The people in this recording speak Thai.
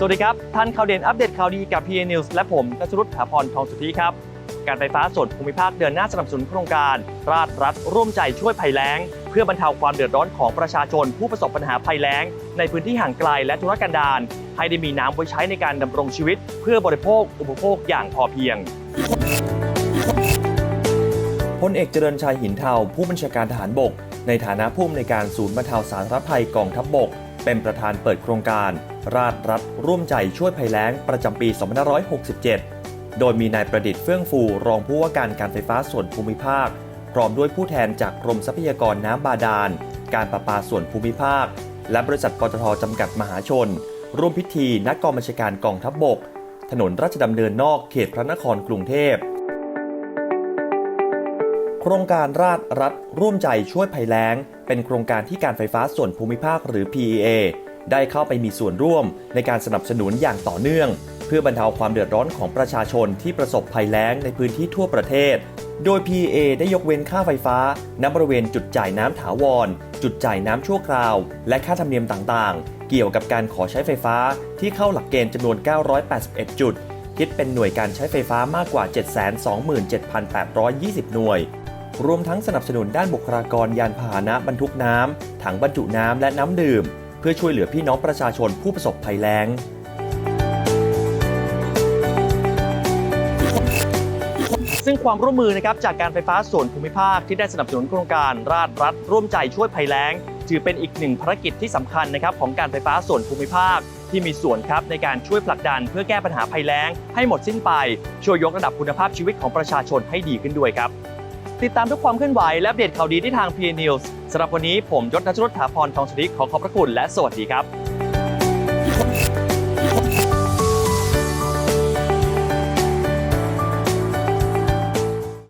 สวัสดีครับ ท่านข่าวเด่นอัปเดตข่าวดีกับ PA News และผมกชรุตถาพรทองสุธีครับ การไฟฟ้าส่วนภูมิภาคเดินหน้าสนับสนุนโครงการ ราชรัฐร่วมใจช่วยภัยแล้ง เพื่อบรรเทาความเดือดร้อนของประชาชนผู้ประสบปัญหาภัยแล้ง ในพื้นที่ห่างไกลและทุรกันดารให้ได้มีน้ำไว้ใช้ในการดำรงชีวิต เพื่อบริโภคอุปโภคอย่างพอเพียงพลเอกเจริญชัยหินเทาผู้บัญชาการทหารบก ในฐานะผู้อำนวยการศูนย์บรรเทาสาธารณภัยกองทัพบบก เป็นประธานเปิดโครงการ ราชรัฐร่วมใจช่วยภัยแล้งประจำปี 2567 โดยมีนายประดิษฐ์เฟื่องฟู รองผู้ว่าการการไฟฟ้าส่วนภูมิภาค พร้อมด้วยผู้แทนจากกรมทรัพยากรน้ำบาดาล การประปาส่วนภูมิภาค และบริษัทปตทจำกัดมหาชน ร่วมพิธีนักกองบัญชาการกองทัพบบก ถนนราชดำเนินนอกเขตพระนครกรุงเทพ ครงการราชรัฐร่วมใจช่วยภัยแล้ง เป็นโครงการที่การไฟฟ้าส่วนภูมิภาคหรือ PEA ได้เข้าไปมีส่วนร่วมในการสนับสนุนอย่างต่อเนื่อง เพื่อบรรเทาความเดือดร้อนของประชาชนที่ประสบภัยแล้งในพื้นที่ทั่วประเทศ โดย PEA ได้ยกเว้นค่าไฟฟ้าณบริเวณจุดจ่ายน้ำถาวร จุดจ่ายน้ำชั่วคราว และค่าธรรมเนียมต่างๆ เกี่ยวกับการขอใช้ไฟฟ้าที่เข้าหลักเกณฑ์จำนวน 981 จุดคิดเป็นหน่วยการใช้ไฟฟ้ามากกว่า 727,820 หน่วย รวมทั้งสนับสนุนด้านบุคลากรยานพาหนะบรรทุกน้ำ ถังบรรจุน้ำและน้ำดื่ม เพื่อช่วยเหลือพี่น้องประชาชนผู้ประสบภัยแล้งซึ่งความร่วมมือนะครับจากการไฟฟ้าส่วนภูมิภาคที่ได้สนับสนุนโครงการราชรัฐ ร่วมใจช่วยภัยแล้ง ถือเป็นอีกหนึ่งภารกิจที่สำคัญนะครับของการไฟฟ้าส่วนภูมิภาค ที่มีส่วนครับในการช่วยผลักดันเพื่อแก้ปัญหาภัยแล้ง ให้หมดสิ้นไป ช่วยยกระดับคุณภาพชีวิตของประชาชนให้ดีขึ้นด้วยครับ ติดตามทุกความเคลื่อนไหวและอัปเดตข่าวดีที่ทาง PA News สำหรับวันนี้ผมยศนชรุตถาพรทองสุริขอขอบพระคุณและสวัสดีครับ